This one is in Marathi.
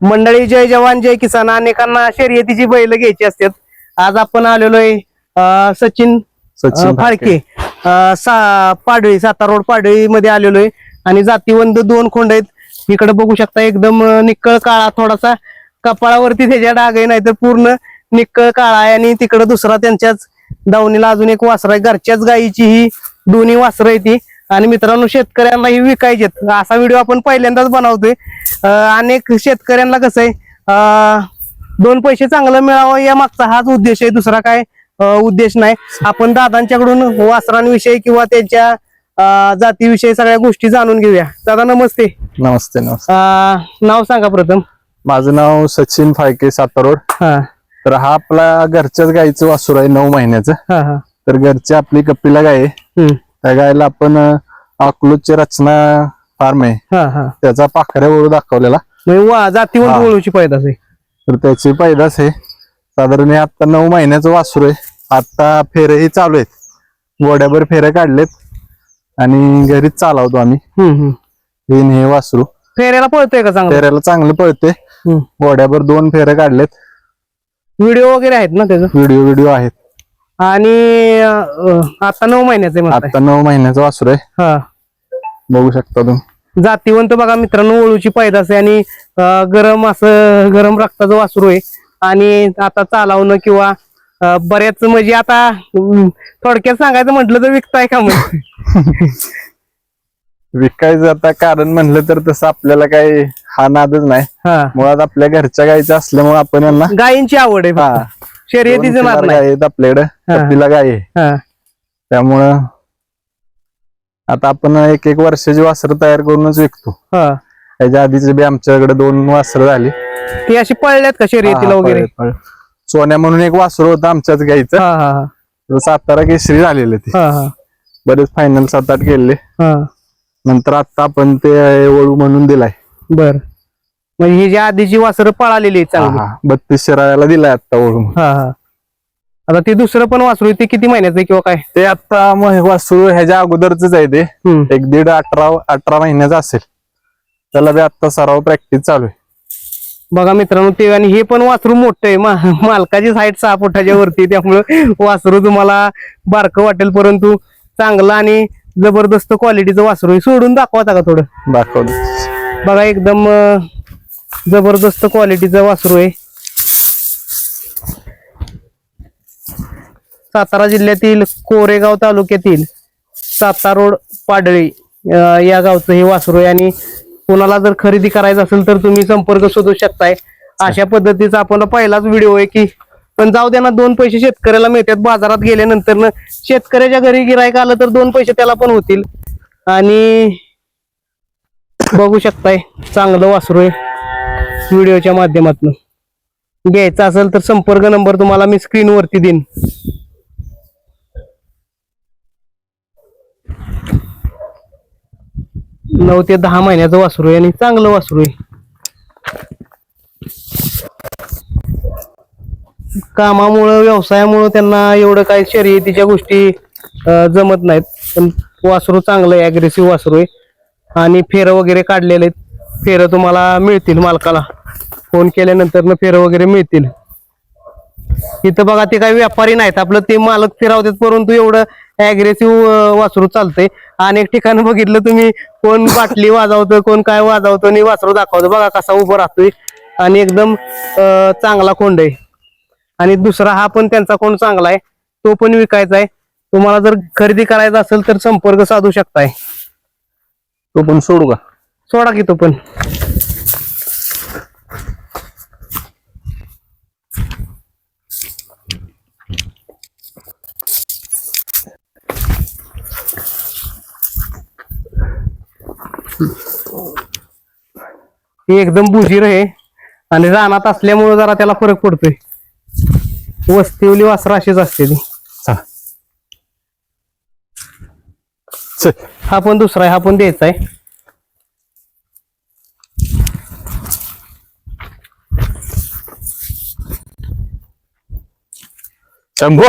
मंडळी जय जवान जय किसान. अनेकांना शर्यतीची बैल घ्यायची असतात. आज आपण आलेलो आहे अं, सचिन सचिन फाळके. सा पाडळी सातारा रोड पाडळी मध्ये आलेलो आहे आणि जातीवंत दोन खोंड आहेत. इकडे बघू शकता एकदम निक्कळ काळा थोडासा कपाळावरती त्याच्या डाग आहे नाहीतर पूर्ण निक्कळ काळा आहे. आणि तिकडे दुसरा त्यांच्याच दावणीला अजून एक वासर आहे. घरच्याच गायीची ही दोन्ही वासरं आहे ती. आणि मित्रांनो शेतकऱ्यांना ही विकायचे असा व्हिडिओ आपण पहिल्यांदाच बनवतोय. अनेक शेतकऱ्यांना कसं आहे दोन पैसे चांगलं मिळावं या मागचा हाच उद्देश आहे. दुसरा काय उद्देश नाही. आपण दादांच्याकडून वासरांविषयी किंवा त्यांच्या जातीविषयी सगळ्या गोष्टी जाणून घेऊया. दादा नमस्ते. नमस्ते नमस्ते. नाव सांगा प्रथम. माझं नाव सचिन फाळके सातारोड. तर हा आपला घरच्याच गाईचं वासूर आहे नऊ महिन्याचं. तर घरची आपली कपिला गाय त्या गायला आपण अकलूजची रचना फार्म आहे. त्याचा पाखऱ्या ओळू दाखवलेला. म्हणजे वा जातीवंत हा. ओळूची पैदास आहे. तर त्याची पैदास आहे. साधारण आता नऊ महिन्याचं वासूर आहे. आता फेरेही चालू आहेत. गोड्याभर फेरे काढलेत. आणि घरीच चालवतो आम्ही. तीन हे वासरू. फेऱ्याला पळतोय का चांगलं? फेऱ्याला चांगलं पळते हम्म. गोड्याभर दोन फेरे काढलेत. व्हिडिओ वगैरे आहेत ना त्याचं? व्हिडिओ व्हिडिओ आहेत. आणि अं, आता नऊ महिन्याचं आहे म्हणताय. आता नऊ महिन्याचं वासूर आहे. हा. बघू शकता तुम्ही. जातीवंत बघा मित्रांनो ओळूची पैदास आहे आणि अं, गरम असं गरम रक्ताचं वासरू आहे. आणि आता चालवणं किंवा अं, बऱ्याच म्हणजे आता अं, थोडक्यात सांगायचं म्हटलं तर विकताय का मग? विकायचं आता कारण म्हणलं तर तसं आपल्याला काही हा नादच नाही. हा. मुळात आपल्या घरच्या गायचं असल्यामुळे आपण यांना गायींची आवड आहे हा. शर्यतीचं नाही आहेत आपल्याकडे. हा. कपिला गाय आहे. त्यामुळं आता आपण एक एक वर्षाची वासरं तयार करूनच विकतो. हा. त्याच्या आधीचे बी आमच्याकडे दोन वासरं झाली. ती अशी पळल्यात का शर्यतीला वगैरे. सोन्या म्हणून एक वासर होतं आमच्याच गायचं हा हा हा. तर सातारा केसरी झालेले ते. बरेच फायनल सात आठ हा. नंतर आता आपण ते वळू म्हणून दिलाय. बर. म्हणजे ही जी आधीची वासरं पळालेली आहेत चांगली. बत्तीस शिराळ्याला दिलाय आता वळू हा हा. आता ते दुसरं पण वासरू ते किती महिन्याचं आहे किंवा काय? ते आता मग वासरू ह्याच्या अगोदरच आहे ते. हम्म. एक दीड अठरा अठरा महिन्याचा असेल. त्याला बी आता सराव प्रॅक्टिस चालू आहे. बघा मित्रांनो ते आणि हे पण वासरू मोठं आहे. मा- मालकाची साईड सहा फुटाच्या वरती आहे, त्यामुळं वासरू तुम्हाला बारकं वाटेल. परंतु चांगलं आणि जबरदस्त क्वालिटीचं वासरू आहे. सोडून दाखवाचा का थोडं? दाखवलं बघा एकदम अं, जबरदस्त क्वालिटीचं वासरू आहे. सातारा जिल्ह्यातील कोरेगाव तालुक्यातील सातारा रोड पाडळी या गावचं हे वासरू आहे. आणि कोणाला जर खरेदी करायचं असेल तर तुम्ही संपर्क शोधू शकताय. अशा पद्धतीचा आपण पहिलाच व्हिडिओ आहे की पण जाऊ द्या ना दोन पैसे शेतकऱ्याला मिळतात. बाजारात गेल्यानंतर ना शेतकऱ्याच्या घरी गिरायक आलं तर दोन पैसे त्याला पण होतील. आणि बघू शकताय चांगलं वासरू आहे. व्हिडिओच्या माध्यमातून. घ्यायचा असेल तर संपर्क नंबर तुम्हाला मी स्क्रीनवरती देईन. नऊ ते दहा महिन्याचं वासरू आहे आणि चांगलं वासरू आहे. कामामुळं व्यवसायामुळं त्यांना एवढं काही शर्यतीच्या गोष्टी जमत नाहीत. पण वासरू चांगलं आहे अग्रेसिव्ह वासरू आहे. आणि फेरं वगैरे काढलेले आहेत. फेरं तुम्हाला मिळतील मालकाला. फोन केल्यानंतर ना फेरं वगैरे मिळतील. इथं बघा ते काही व्यापारी नाहीत. आपलं ते मालक फिरावतात परंतु एवढं अग्रेसिव्ह वासरू चालतंय. अनेक ठिकाणी बघितलं तुम्ही कोण बाटली वाजवतं कोण काय वाजवतं आणि वासरू दाखवतं. बघा कसा उभं राहतोय. आणि एकदम चांगला कोंड आहे. आणि दुसरा हा पण त्यांचा कोण चांगला आहे. तो पण विकायचा आहे. तुम्हाला जर खरेदी करायचा असेल तर संपर्क साधू शकताय. तो पण सोडू का? सोडा की तो पण. हे एकदम बुजीर आहे. आणि रानात असल्यामुळे जरा त्याला फरक पडतोय. वस्तीवली वासरा अशीच असते ती. हा पण दुसरा आहे हा पण द्यायचा आहे. शंभू!